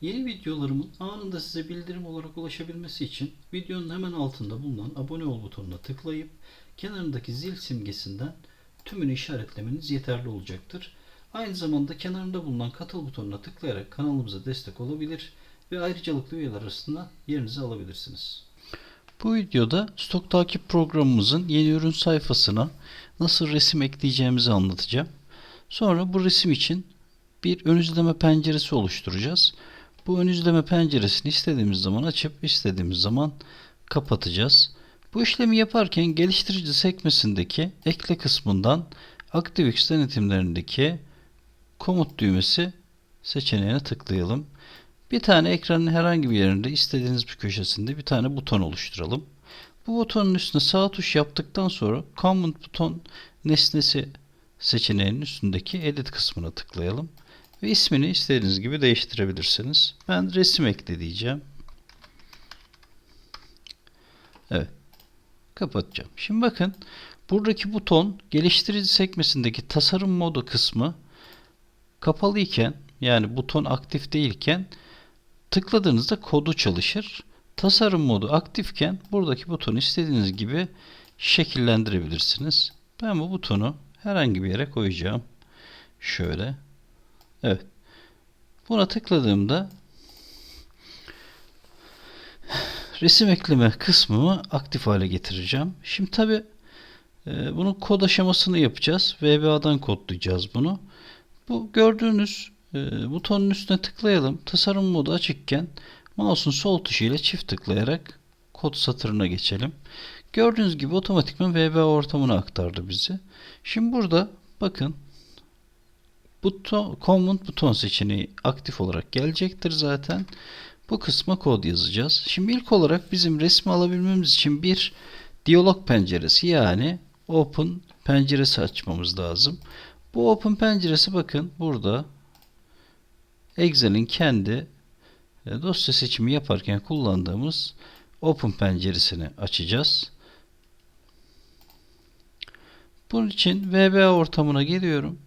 Yeni videolarımın anında size bildirim olarak ulaşabilmesi için videonun hemen altında bulunan abone ol butonuna tıklayıp kenarındaki zil simgesinden tümünü işaretlemeniz yeterli olacaktır. Aynı zamanda kenarında bulunan katıl butonuna tıklayarak kanalımıza destek olabilir ve ayrıcalıklı üyeler arasında yerinizi alabilirsiniz. Bu videoda stok takip programımızın yeni ürün sayfasına nasıl resim ekleyeceğimizi anlatacağım. Sonra bu resim için bir ön izleme penceresi oluşturacağız. Bu ön izleme penceresini istediğimiz zaman açıp istediğimiz zaman kapatacağız. Bu işlemi yaparken geliştirici sekmesindeki ekle kısmından ActiveX denetimlerindeki komut düğmesi seçeneğine tıklayalım. Bir tane ekranın herhangi bir yerinde istediğiniz bir köşesinde bir tane buton oluşturalım. Bu butonun üstüne sağ tuş yaptıktan sonra Command buton nesnesi seçeneğinin üstündeki edit kısmına tıklayalım. Ve ismini istediğiniz gibi değiştirebilirsiniz. Ben resim ekle diyeceğim. Evet. Kapatacağım. Şimdi bakın buradaki buton geliştirici sekmesindeki tasarım modu kısmı kapalı iken yani buton aktif değilken tıkladığınızda kodu çalışır. Tasarım modu aktifken buradaki butonu istediğiniz gibi şekillendirebilirsiniz. Ben bu butonu herhangi bir yere koyacağım. Şöyle. Evet. Buna tıkladığımda resim ekleme kısmımı aktif hale getireceğim. Şimdi tabi e, bunun kod aşamasını yapacağız. VBA'dan kodlayacağız bunu. Bu gördüğünüz e, butonun üstüne tıklayalım. Tasarım modu açıkken mouse'un sol tuşu ile çift tıklayarak kod satırına geçelim. Gördüğünüz gibi otomatikman VBA ortamına aktardı bizi. Şimdi burada bakın buton, command buton seçeneği aktif olarak gelecektir zaten. Bu kısma kod yazacağız. Şimdi ilk olarak bizim resmi alabilmemiz için bir diyalog penceresi yani open penceresi açmamız lazım. Bu open penceresi bakın burada Excel'in kendi e, dosya seçimi yaparken kullandığımız open penceresini açacağız. Bunun için VBA ortamına geliyorum.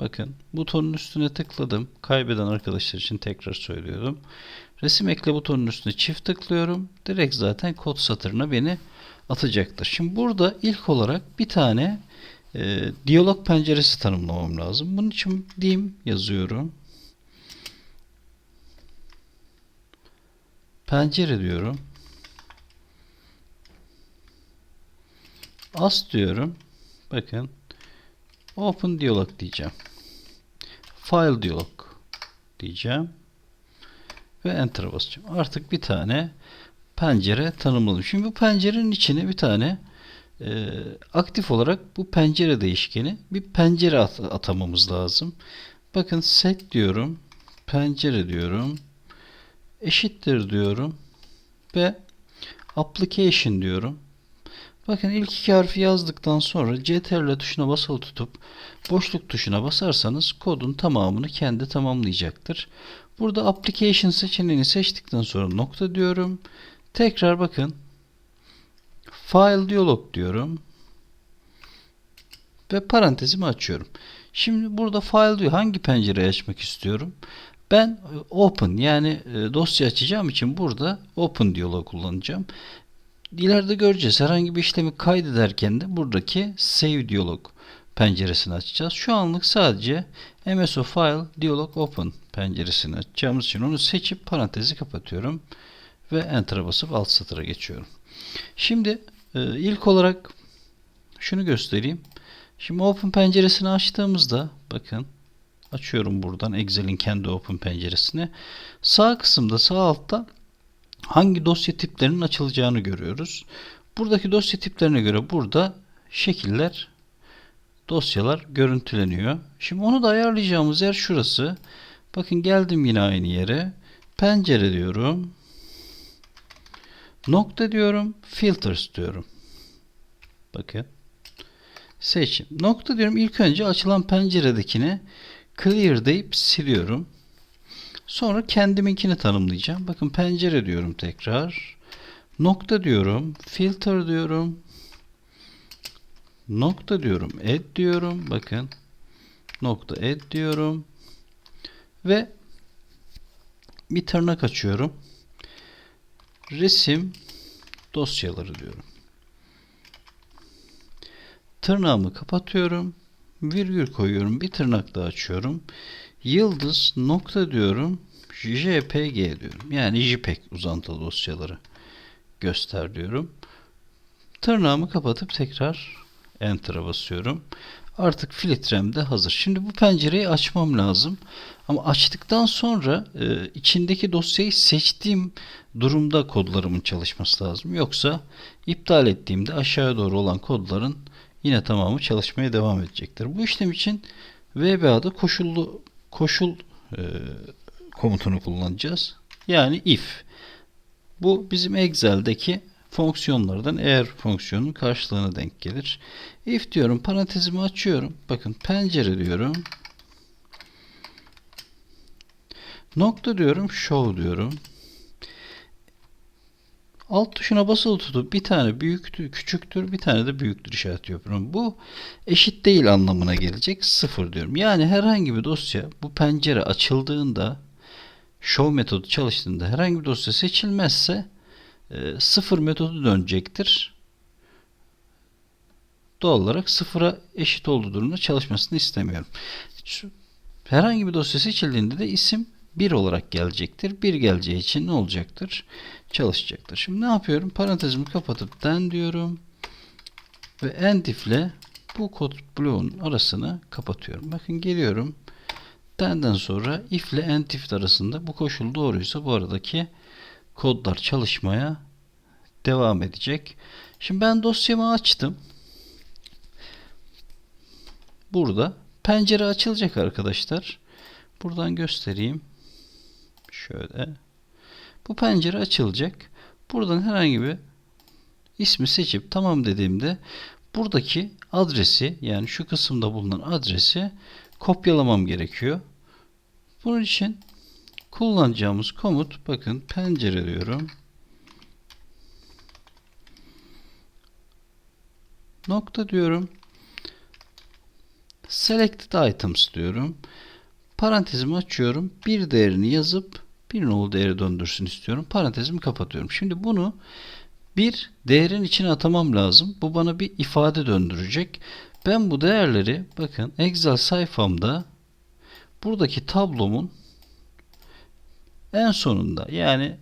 Bakın butonun üstüne tıkladım. Kaybeden arkadaşlar için tekrar söylüyorum. Resim ekle butonun üstüne çift tıklıyorum. Direkt zaten kod satırına beni atacaktır. Şimdi burada ilk olarak bir tane e, diyalog penceresi tanımlamam lazım. Bunun için dim yazıyorum. Pencere diyorum. As diyorum. Bakın. Open diyalog diyeceğim. File diyalog diyeceğim. Ve Enter'a basacağım. Artık bir tane pencere tanımladım. Şimdi bu pencerenin içine bir tane e, aktif olarak bu pencere değişkeni bir pencere at atamamız lazım. Bakın set diyorum. Pencere diyorum. Eşittir diyorum. Ve application diyorum. Bakın ilk iki harfi yazdıktan sonra CTRL tuşuna basılı tutup boşluk tuşuna basarsanız kodun tamamını kendi tamamlayacaktır. Burada application seçeneğini seçtikten sonra nokta diyorum. Tekrar bakın file diyalog diyorum. Ve parantezimi açıyorum. Şimdi burada file diyor hangi pencereyi açmak istiyorum? Ben open yani e, dosya açacağım için burada open diyalog kullanacağım. İleride göreceğiz. Herhangi bir işlemi kaydederken de buradaki Save Dialog penceresini açacağız. Şu anlık sadece MSO File Dialog Open penceresini açacağımız için onu seçip parantezi kapatıyorum. Ve Enter'a basıp alt satıra geçiyorum. Şimdi e, ilk olarak şunu göstereyim. Şimdi Open penceresini açtığımızda bakın açıyorum buradan Excel'in kendi Open penceresini. Sağ kısımda sağ altta hangi dosya tiplerinin açılacağını görüyoruz. Buradaki dosya tiplerine göre burada şekiller, dosyalar görüntüleniyor. Şimdi onu da ayarlayacağımız yer şurası. Bakın geldim yine aynı yere. Pencere diyorum. Nokta diyorum. Filters diyorum. Bakın. Seçim. Nokta diyorum. İlk önce açılan penceredekini clear deyip siliyorum. Sonra kendiminkini tanımlayacağım. Bakın pencere diyorum tekrar. Nokta diyorum. Filter diyorum. Nokta diyorum. Add diyorum. Bakın. Nokta add diyorum. Ve bir tırnak açıyorum. Resim dosyaları diyorum. Tırnağımı kapatıyorum. Virgül koyuyorum. Bir tırnak daha açıyorum. Yıldız nokta diyorum. JPG diyorum. Yani JPEG uzantılı dosyaları göster diyorum. Tırnağımı kapatıp tekrar Enter'a basıyorum. Artık filtrem de hazır. Şimdi bu pencereyi açmam lazım. Ama açtıktan sonra e, içindeki dosyayı seçtiğim durumda kodlarımın çalışması lazım. Yoksa iptal ettiğimde aşağıya doğru olan kodların yine tamamı çalışmaya devam edecektir. Bu işlem için VBA'da koşullu koşul e, komutunu kullanacağız. Yani if. Bu bizim Excel'deki fonksiyonlardan eğer fonksiyonun karşılığına denk gelir. If diyorum parantezimi açıyorum. Bakın pencere diyorum. Nokta diyorum. Show diyorum. Alt tuşuna basılı tutup bir tane büyüktür, küçüktür, bir tane de büyüktür işareti yapıyorum. Bu eşit değil anlamına gelecek. Sıfır diyorum. Yani herhangi bir dosya bu pencere açıldığında show metodu çalıştığında herhangi bir dosya seçilmezse e, sıfır metodu dönecektir. Doğal olarak sıfıra eşit olduğu durumda çalışmasını istemiyorum. Herhangi bir dosya seçildiğinde de isim 1 olarak gelecektir. 1 geleceği için ne olacaktır? Çalışacaktır. Şimdi ne yapıyorum? Parantezimi kapatıp den diyorum. Ve end ile bu kod bloğun arasını kapatıyorum. Bakın geliyorum. Den'den sonra if ile end if arasında bu koşul doğruysa bu aradaki kodlar çalışmaya devam edecek. Şimdi ben dosyamı açtım. Burada pencere açılacak arkadaşlar. Buradan göstereyim. Şöyle. Bu pencere açılacak. Buradan herhangi bir ismi seçip tamam dediğimde buradaki adresi yani şu kısımda bulunan adresi kopyalamam gerekiyor. Bunun için kullanacağımız komut bakın pencere diyorum. Nokta diyorum. Selected items diyorum. Parantezimi açıyorum. Bir değerini yazıp bir nolu değeri döndürsün istiyorum. Parantezimi kapatıyorum. Şimdi bunu bir değerin içine atamam lazım. Bu bana bir ifade döndürecek. Ben bu değerleri bakın Excel sayfamda buradaki tablomun en sonunda yani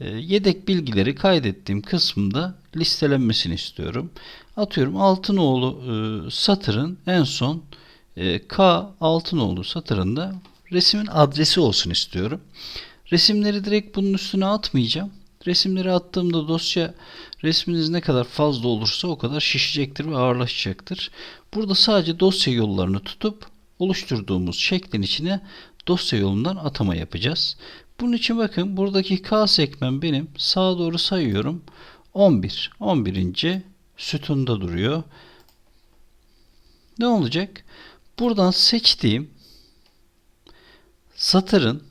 e, yedek bilgileri kaydettiğim kısmında listelenmesini istiyorum. Atıyorum Altınoğlu e, satırın en son e, K Altınoğlu satırında resmin adresi olsun istiyorum. Resimleri direkt bunun üstüne atmayacağım. Resimleri attığımda dosya resminiz ne kadar fazla olursa o kadar şişecektir ve ağırlaşacaktır. Burada sadece dosya yollarını tutup oluşturduğumuz şeklin içine dosya yolundan atama yapacağız. Bunun için bakın buradaki K sekmen benim sağa doğru sayıyorum. 11. 11. sütunda duruyor. Ne olacak? Buradan seçtiğim satırın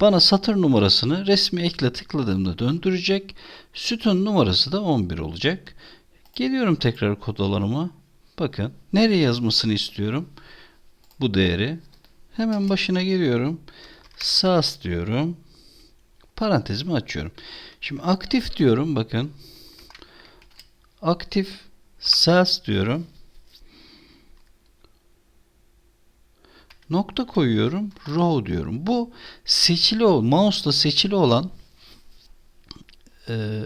bana satır numarasını resmi ekle tıkladığımda döndürecek. Sütun numarası da 11 olacak. Geliyorum tekrar kod alanıma. Bakın nereye yazmasını istiyorum. Bu değeri. Hemen başına geliyorum. SAS diyorum. Parantezimi açıyorum. Şimdi aktif diyorum. Bakın. Aktif SAS diyorum. Nokta koyuyorum. Row diyorum. Bu seçili ol, mouse'la seçili olan e,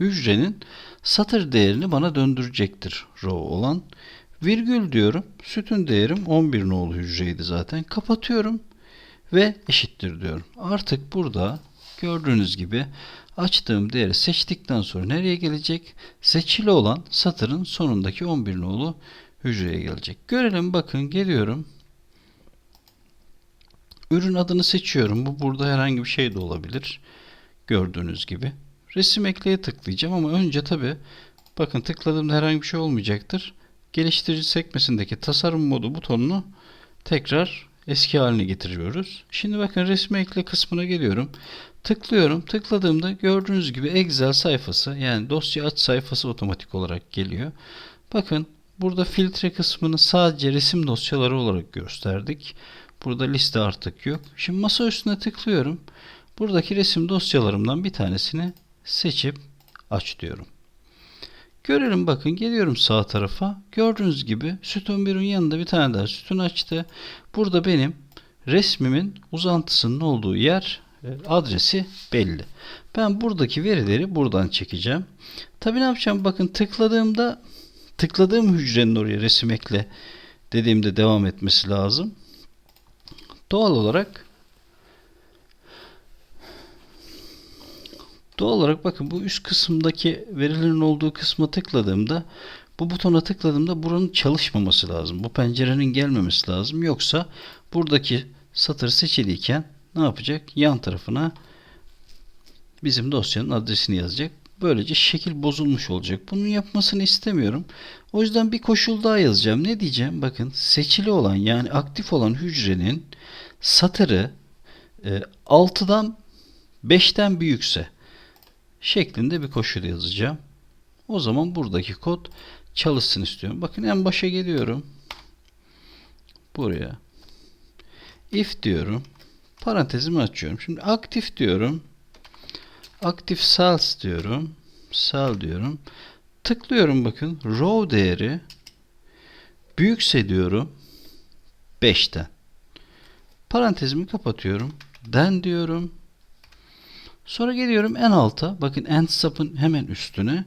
hücrenin satır değerini bana döndürecektir row olan. Virgül diyorum. Sütun değerim 11 nolu hücreydi zaten. Kapatıyorum ve eşittir diyorum. Artık burada gördüğünüz gibi açtığım değeri seçtikten sonra nereye gelecek? Seçili olan satırın sonundaki 11 nolu hücreye gelecek. Görelim bakın geliyorum. Ürün adını seçiyorum. Bu burada herhangi bir şey de olabilir. Gördüğünüz gibi. Resim ekleye tıklayacağım ama önce tabi bakın tıkladığımda herhangi bir şey olmayacaktır. Geliştirici sekmesindeki tasarım modu butonunu tekrar eski haline getiriyoruz. Şimdi bakın resmi ekle kısmına geliyorum. Tıklıyorum. Tıkladığımda gördüğünüz gibi Excel sayfası yani dosya aç sayfası otomatik olarak geliyor. Bakın burada filtre kısmını sadece resim dosyaları olarak gösterdik. Burada liste artık yok. Şimdi masa üstüne tıklıyorum. Buradaki resim dosyalarımdan bir tanesini seçip aç diyorum. Görelim bakın geliyorum sağ tarafa. Gördüğünüz gibi sütun 1'in yanında bir tane daha sütun açtı. Burada benim resmimin uzantısının olduğu yer e, adresi belli. Ben buradaki verileri buradan çekeceğim. Tabi ne yapacağım? Bakın tıkladığımda tıkladığım hücrenin oraya resim ekle dediğimde devam etmesi lazım. Doğal olarak Doğal olarak bakın bu üst kısımdaki verilerin olduğu kısma tıkladığımda bu butona tıkladığımda buranın çalışmaması lazım. Bu pencerenin gelmemesi lazım. Yoksa buradaki satır seçiliyken ne yapacak? Yan tarafına bizim dosyanın adresini yazacak. Böylece şekil bozulmuş olacak. Bunun yapmasını istemiyorum. O yüzden bir koşul daha yazacağım. Ne diyeceğim? Bakın seçili olan yani aktif olan hücrenin satırı e, 6'dan 5'ten büyükse şeklinde bir koşul yazacağım. O zaman buradaki kod çalışsın istiyorum. Bakın en başa geliyorum. Buraya. If diyorum. Parantezimi açıyorum. Şimdi aktif diyorum. Aktif cells diyorum. Cell diyorum. Tıklıyorum bakın. Row değeri büyükse diyorum 5'ten. Parantezimi kapatıyorum. Den diyorum. Sonra geliyorum en alta. Bakın end stop'ın hemen üstüne.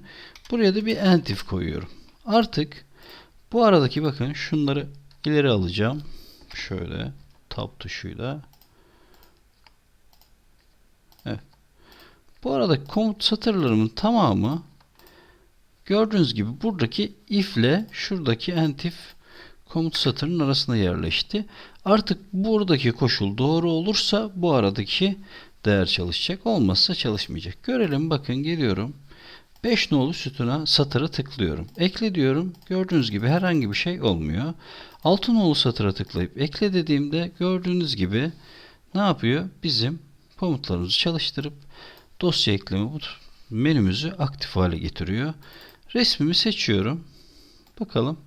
Buraya da bir end if koyuyorum. Artık bu aradaki bakın şunları ileri alacağım. Şöyle tab tuşuyla. Evet. Bu aradaki komut satırlarımın tamamı gördüğünüz gibi buradaki if ile şuradaki end if komut satırının arasına yerleşti. Artık buradaki koşul doğru olursa bu aradaki değer çalışacak. Olmazsa çalışmayacak. Görelim bakın geliyorum. 5 nolu sütuna satıra tıklıyorum. Ekle diyorum. Gördüğünüz gibi herhangi bir şey olmuyor. 6 nolu satıra tıklayıp ekle dediğimde gördüğünüz gibi ne yapıyor? Bizim komutlarımızı çalıştırıp dosya ekleme menümüzü aktif hale getiriyor. Resmimi seçiyorum. Bakalım.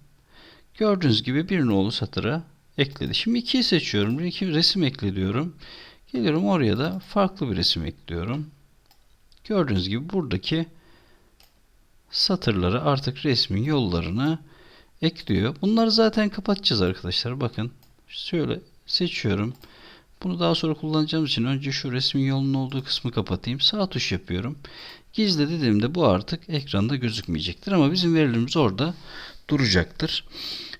Gördüğünüz gibi bir nolu satıra ekledi. Şimdi 2'yi seçiyorum. İki resim ekle diyorum. Geliyorum oraya da farklı bir resim ekliyorum. Gördüğünüz gibi buradaki satırları artık resmin yollarını ekliyor. Bunları zaten kapatacağız arkadaşlar. Bakın şöyle seçiyorum. Bunu daha sonra kullanacağım için önce şu resmin yolunun olduğu kısmı kapatayım. Sağ tuş yapıyorum. Gizle dediğimde bu artık ekranda gözükmeyecektir ama bizim verilerimiz orada duracaktır.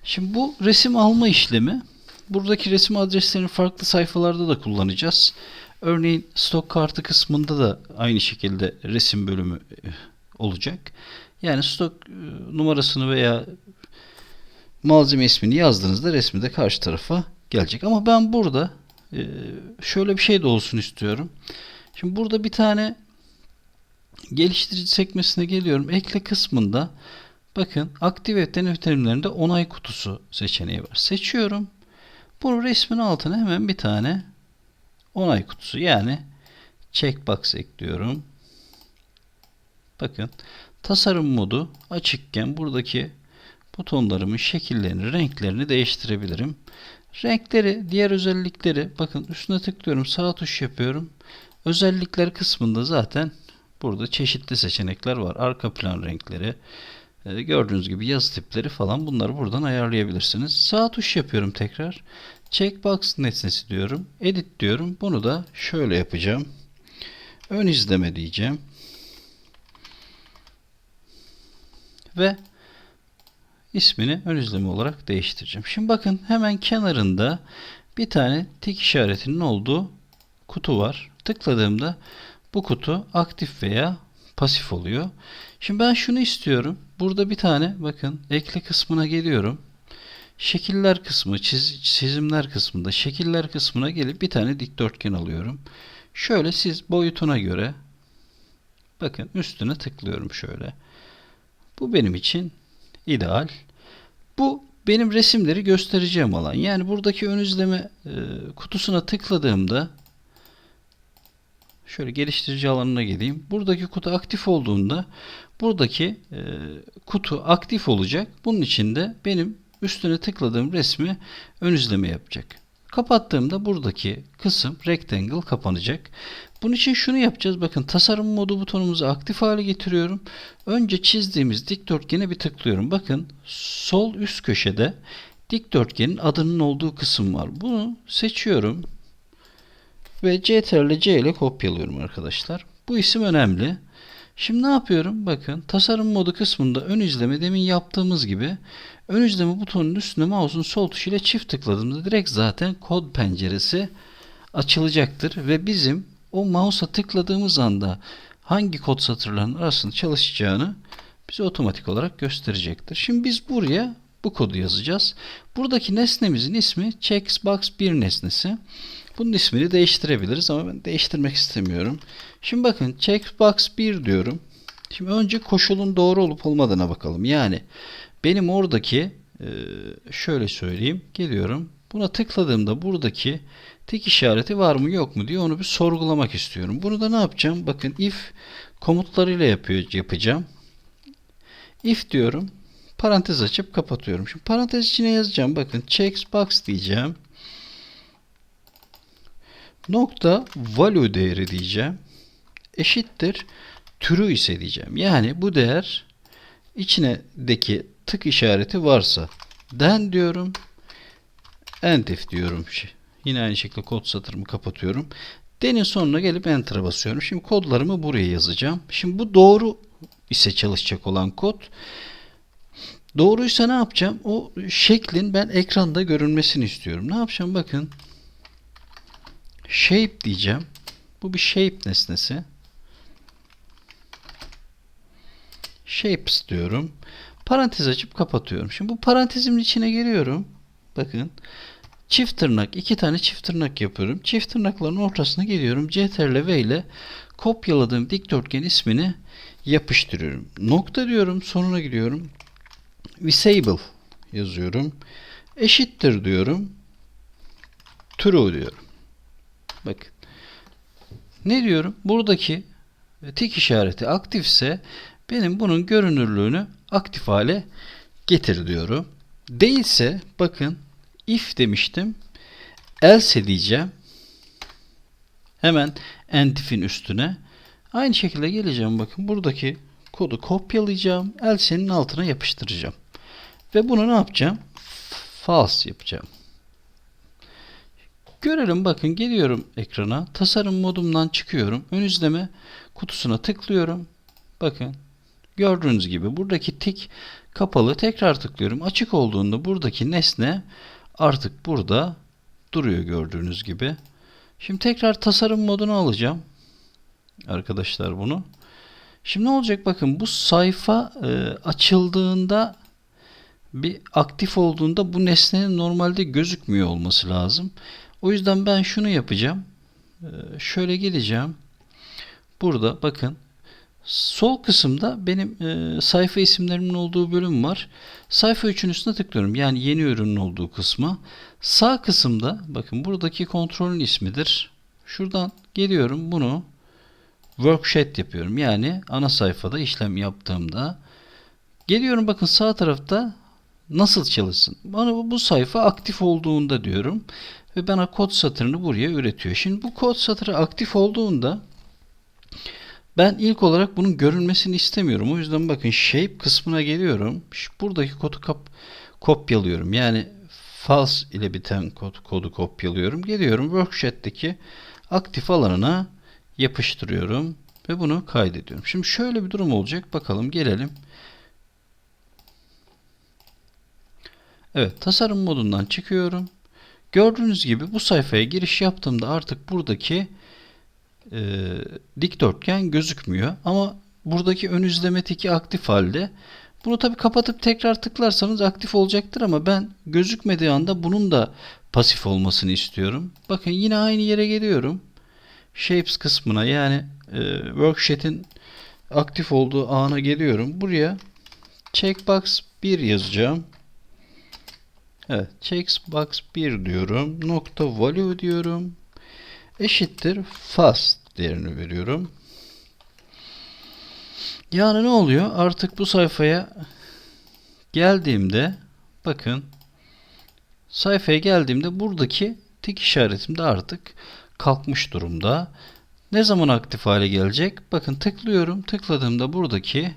Şimdi bu resim alma işlemi buradaki resim adreslerini farklı sayfalarda da kullanacağız. Örneğin stok kartı kısmında da aynı şekilde resim bölümü e, olacak. Yani stok e, numarasını veya malzeme ismini yazdığınızda resmi de karşı tarafa gelecek. Ama ben burada e, şöyle bir şey de olsun istiyorum. Şimdi burada bir tane geliştirici sekmesine geliyorum. Ekle kısmında bakın aktif et deneme terimlerinde onay kutusu seçeneği var. Seçiyorum. Bu resmin altına hemen bir tane onay kutusu yani checkbox ekliyorum. Bakın tasarım modu açıkken buradaki butonlarımın şekillerini, renklerini değiştirebilirim. Renkleri, diğer özellikleri bakın üstüne tıklıyorum, sağ tuş yapıyorum. Özellikler kısmında zaten burada çeşitli seçenekler var. Arka plan renkleri, e, gördüğünüz gibi yazı tipleri falan bunları buradan ayarlayabilirsiniz. Sağ tuş yapıyorum tekrar. Checkbox nesnesi diyorum. Edit diyorum. Bunu da şöyle yapacağım. Ön izleme diyeceğim. Ve ismini ön izleme olarak değiştireceğim. Şimdi bakın hemen kenarında bir tane tik işaretinin olduğu kutu var. Tıkladığımda bu kutu aktif veya pasif oluyor. Şimdi ben şunu istiyorum. Burada bir tane bakın ekle kısmına geliyorum. Şekiller kısmı, çiz, çizimler kısmında şekiller kısmına gelip bir tane dikdörtgen alıyorum. Şöyle siz boyutuna göre bakın üstüne tıklıyorum şöyle. Bu benim için ideal. Bu benim resimleri göstereceğim alan. Yani buradaki ön izleme e, kutusuna tıkladığımda şöyle geliştirici alanına geleyim. Buradaki kutu aktif olduğunda buradaki e, kutu aktif olacak. Bunun için de benim üstüne tıkladığım resmi ön izleme yapacak. Kapattığımda buradaki kısım rectangle kapanacak. Bunun için şunu yapacağız. Bakın tasarım modu butonumuzu aktif hale getiriyorum. Önce çizdiğimiz dikdörtgene bir tıklıyorum. Bakın sol üst köşede dikdörtgenin adının olduğu kısım var. Bunu seçiyorum. Ve CTRL C ile kopyalıyorum arkadaşlar. Bu isim önemli. Şimdi ne yapıyorum? Bakın tasarım modu kısmında ön izleme demin yaptığımız gibi ön izleme butonunun üstüne mouse'un sol tuşuyla çift tıkladığımda direkt zaten kod penceresi açılacaktır ve bizim o mouse'a tıkladığımız anda hangi kod satırlarının arasında çalışacağını bize otomatik olarak gösterecektir. Şimdi biz buraya bu kodu yazacağız. Buradaki nesnemizin ismi checkbox 1 nesnesi. Bunun ismini değiştirebiliriz ama ben değiştirmek istemiyorum. Şimdi bakın checkbox 1 diyorum. Şimdi önce koşulun doğru olup olmadığına bakalım. Yani benim oradaki e, şöyle söyleyeyim. Geliyorum. Buna tıkladığımda buradaki tik işareti var mı yok mu diye onu bir sorgulamak istiyorum. Bunu da ne yapacağım? Bakın if komutlarıyla yapıyor, yapacağım. If diyorum. Parantez açıp kapatıyorum. Şimdi parantez içine yazacağım. Bakın checkbox diyeceğim. Nokta value değeri diyeceğim. Eşittir türü ise diyeceğim. Yani bu değer içindeki tık işareti varsa den diyorum. End if diyorum. Yine aynı şekilde kod satırımı kapatıyorum. Den'in sonuna gelip enter'a basıyorum. Şimdi kodlarımı buraya yazacağım. Şimdi bu doğru ise çalışacak olan kod. Doğruysa ne yapacağım? O şeklin ben ekranda görünmesini istiyorum. Ne yapacağım? Bakın. Shape diyeceğim. Bu bir shape nesnesi. Shapes diyorum. Parantez açıp kapatıyorum. Şimdi bu parantezimin içine giriyorum. Bakın. Çift tırnak. iki tane çift tırnak yapıyorum. Çift tırnakların ortasına geliyorum. CTRL V ile kopyaladığım dikdörtgen ismini yapıştırıyorum. Nokta diyorum. Sonuna gidiyorum. Disable yazıyorum. Eşittir diyorum. True diyorum. Bakın. Ne diyorum? Buradaki tik işareti aktifse benim bunun görünürlüğünü aktif hale getir diyorum. Değilse bakın if demiştim. Else diyeceğim. Hemen end if'in üstüne. Aynı şekilde geleceğim bakın buradaki kodu kopyalayacağım. Else'nin altına yapıştıracağım. Ve bunu ne yapacağım? False yapacağım. Görelim bakın geliyorum ekrana. Tasarım modumdan çıkıyorum. Ön izleme kutusuna tıklıyorum. Bakın gördüğünüz gibi buradaki tik kapalı. Tekrar tıklıyorum. Açık olduğunda buradaki nesne artık burada duruyor gördüğünüz gibi. Şimdi tekrar tasarım modunu alacağım. Arkadaşlar bunu. Şimdi ne olacak bakın bu sayfa e, açıldığında bir aktif olduğunda bu nesnenin normalde gözükmüyor olması lazım. O yüzden ben şunu yapacağım. Ee, şöyle geleceğim. Burada bakın sol kısımda benim e, sayfa isimlerimin olduğu bölüm var. Sayfa 3'ün üstüne tıklıyorum. Yani yeni ürünün olduğu kısma. Sağ kısımda bakın buradaki kontrolün ismidir. Şuradan geliyorum bunu worksheet yapıyorum. Yani ana sayfada işlem yaptığımda geliyorum bakın sağ tarafta nasıl çalışsın? Bana bu sayfa aktif olduğunda diyorum ve bana kod satırını buraya üretiyor. Şimdi bu kod satırı aktif olduğunda ben ilk olarak bunun görünmesini istemiyorum. O yüzden bakın shape kısmına geliyorum. Buradaki kodu kap kopyalıyorum. Yani false ile biten kod, kodu kopyalıyorum. Geliyorum worksheet'teki aktif alanına yapıştırıyorum ve bunu kaydediyorum. Şimdi şöyle bir durum olacak. Bakalım gelelim. Evet tasarım modundan çıkıyorum. Gördüğünüz gibi bu sayfaya giriş yaptığımda artık buradaki e, dikdörtgen gözükmüyor. Ama buradaki ön izleme tiki aktif halde. Bunu tabi kapatıp tekrar tıklarsanız aktif olacaktır ama ben gözükmediği anda bunun da pasif olmasını istiyorum. Bakın yine aynı yere geliyorum. Shapes kısmına yani e, worksheet'in aktif olduğu ana geliyorum. Buraya checkbox 1 yazacağım. Evet, checkbox 1 diyorum. Nokta value diyorum. Eşittir fast değerini veriyorum. Yani ne oluyor? Artık bu sayfaya geldiğimde bakın sayfaya geldiğimde buradaki Tik işaretim de artık kalkmış durumda. Ne zaman aktif hale gelecek? Bakın tıklıyorum. Tıkladığımda buradaki e,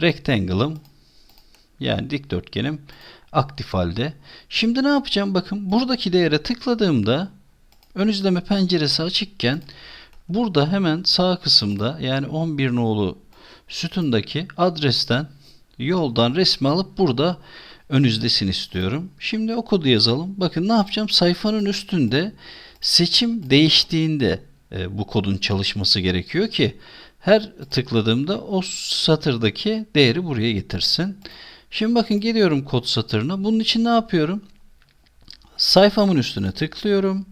rectangle'ım yani dikdörtgenim aktif halde. Şimdi ne yapacağım? Bakın buradaki değere tıkladığımda ön izleme penceresi açıkken burada hemen sağ kısımda yani 11 nolu sütundaki adresten yoldan resmi alıp burada ön izlesin istiyorum. Şimdi o kodu yazalım. Bakın ne yapacağım? Sayfanın üstünde seçim değiştiğinde e, bu kodun çalışması gerekiyor ki her tıkladığımda o satırdaki değeri buraya getirsin. Şimdi bakın geliyorum kod satırına. Bunun için ne yapıyorum? Sayfamın üstüne tıklıyorum.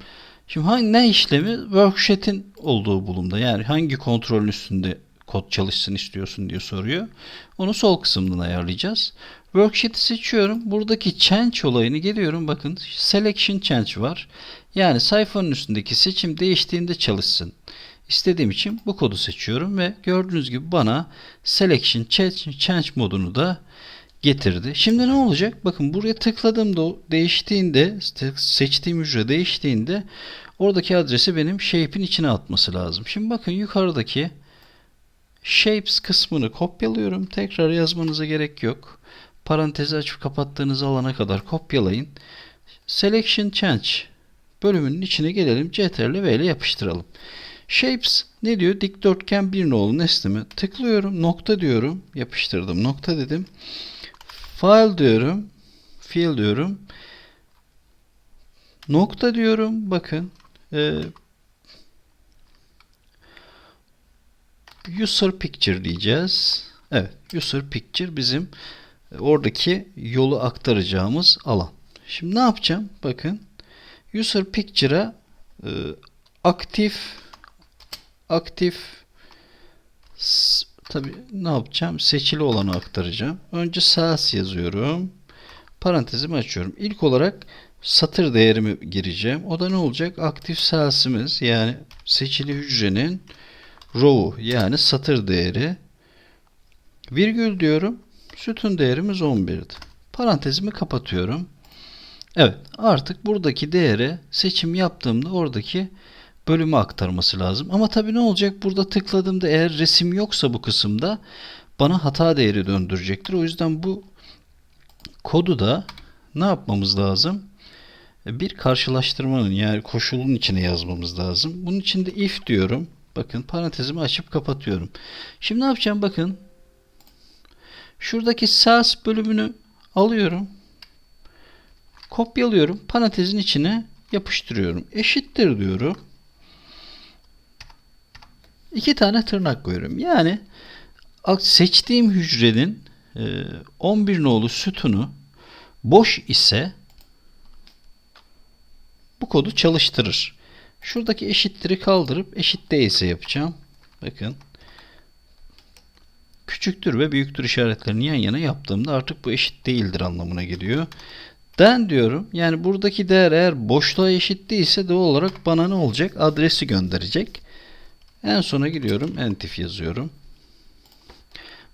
Şimdi hangi, ne işlemi? Worksheet'in olduğu bulumda. Yani hangi kontrolün üstünde kod çalışsın istiyorsun diye soruyor. Onu sol kısımdan ayarlayacağız. Worksheet'i seçiyorum. Buradaki change olayını geliyorum. Bakın selection change var. Yani sayfanın üstündeki seçim değiştiğinde çalışsın. İstediğim için bu kodu seçiyorum ve gördüğünüz gibi bana selection change, change modunu da getirdi. Şimdi ne olacak? Bakın buraya tıkladığımda o değiştiğinde seçtiğim hücre değiştiğinde oradaki adresi benim shape'in içine atması lazım. Şimdi bakın yukarıdaki shapes kısmını kopyalıyorum. Tekrar yazmanıza gerek yok. Parantezi açıp kapattığınız alana kadar kopyalayın. Selection change bölümünün içine gelelim. Ctrl V ile yapıştıralım. Shapes ne diyor? Dikdörtgen bir nolu nesnemi tıklıyorum. Nokta diyorum. Yapıştırdım. Nokta dedim. File diyorum. Fill diyorum. Nokta diyorum. Bakın. E, user picture diyeceğiz. Evet. User picture bizim oradaki yolu aktaracağımız alan. Şimdi ne yapacağım? Bakın. User picture'a e, aktif aktif tabi ne yapacağım? Seçili olanı aktaracağım. Önce cells yazıyorum. Parantezimi açıyorum. İlk olarak satır değerimi gireceğim. O da ne olacak? Aktif cells'imiz yani seçili hücrenin row'u yani satır değeri. Virgül diyorum. Sütun değerimiz 11'di. Parantezimi kapatıyorum. Evet artık buradaki değere seçim yaptığımda oradaki bölümü aktarması lazım. Ama tabii ne olacak? Burada tıkladığımda eğer resim yoksa bu kısımda bana hata değeri döndürecektir. O yüzden bu kodu da ne yapmamız lazım? Bir karşılaştırmanın yani koşulun içine yazmamız lazım. Bunun için de if diyorum. Bakın parantezimi açıp kapatıyorum. Şimdi ne yapacağım? Bakın. Şuradaki cells bölümünü alıyorum. Kopyalıyorum. Parantezin içine yapıştırıyorum. Eşittir diyorum. İki tane tırnak koyuyorum. Yani seçtiğim hücrenin 11 nolu sütunu boş ise bu kodu çalıştırır. Şuradaki eşittir'i kaldırıp eşit değilse yapacağım. Bakın. Küçüktür ve büyüktür işaretlerini yan yana yaptığımda artık bu eşit değildir anlamına geliyor. Den diyorum. Yani buradaki değer eğer boşluğa eşit değilse doğal olarak bana ne olacak? Adresi gönderecek. En sona gidiyorum. Entif yazıyorum.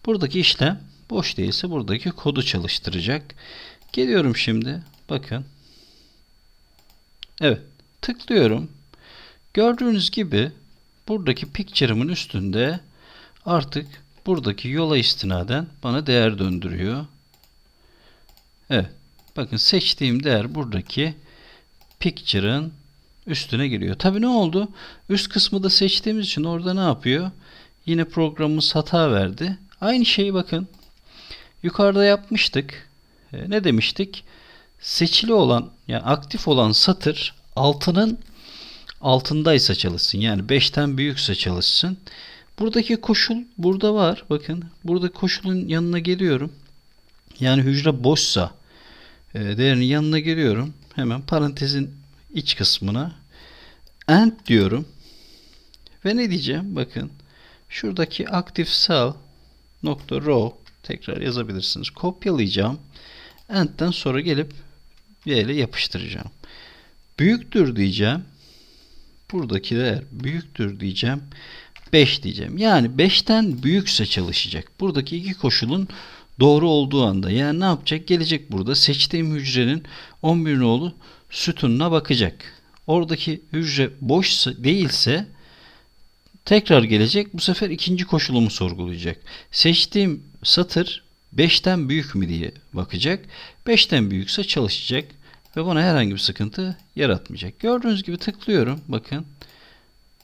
Buradaki işlem boş değilse buradaki kodu çalıştıracak. Geliyorum şimdi. Bakın. Evet. Tıklıyorum. Gördüğünüz gibi buradaki picture'ımın üstünde artık buradaki yola istinaden bana değer döndürüyor. Evet. Bakın seçtiğim değer buradaki picture'ın üstüne giriyor. Tabi ne oldu? Üst kısmı da seçtiğimiz için orada ne yapıyor? Yine programımız hata verdi. Aynı şeyi bakın. Yukarıda yapmıştık. E, ne demiştik? Seçili olan yani aktif olan satır altının altındaysa çalışsın. Yani 5'ten büyükse çalışsın. Buradaki koşul burada var. Bakın burada koşulun yanına geliyorum. Yani hücre boşsa e, değerinin yanına geliyorum. Hemen parantezin iç kısmına end diyorum. Ve ne diyeceğim? Bakın şuradaki active cell nokta row tekrar yazabilirsiniz. Kopyalayacağım. End'den sonra gelip V ile yapıştıracağım. Büyüktür diyeceğim. Buradaki değer büyüktür diyeceğim. 5 diyeceğim. Yani 5'ten büyükse çalışacak. Buradaki iki koşulun doğru olduğu anda. Yani ne yapacak? Gelecek burada seçtiğim hücrenin 11 nolu sütununa bakacak. Oradaki hücre boş değilse tekrar gelecek. Bu sefer ikinci koşulumu sorgulayacak. Seçtiğim satır 5'ten büyük mü diye bakacak. 5'ten büyükse çalışacak ve bana herhangi bir sıkıntı yaratmayacak. Gördüğünüz gibi tıklıyorum. Bakın.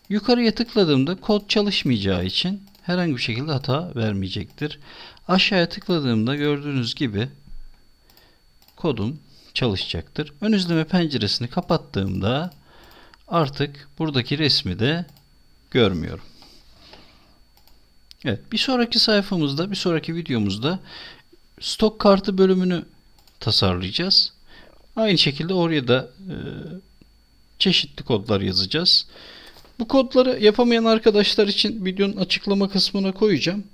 Yukarıya tıkladığımda kod çalışmayacağı için herhangi bir şekilde hata vermeyecektir. Aşağıya tıkladığımda gördüğünüz gibi kodum çalışacaktır. Ön izleme penceresini kapattığımda artık buradaki resmi de görmüyorum. Evet, bir sonraki sayfamızda, bir sonraki videomuzda stok kartı bölümünü tasarlayacağız. Aynı şekilde oraya da e, çeşitli kodlar yazacağız. Bu kodları yapamayan arkadaşlar için videonun açıklama kısmına koyacağım.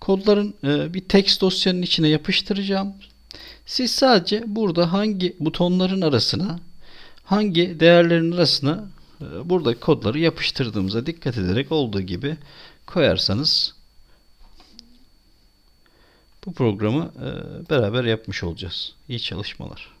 Kodların e, bir text dosyanın içine yapıştıracağım. Siz sadece burada hangi butonların arasına, hangi değerlerin arasına e, buradaki kodları yapıştırdığımıza dikkat ederek olduğu gibi koyarsanız bu programı e, beraber yapmış olacağız. İyi çalışmalar.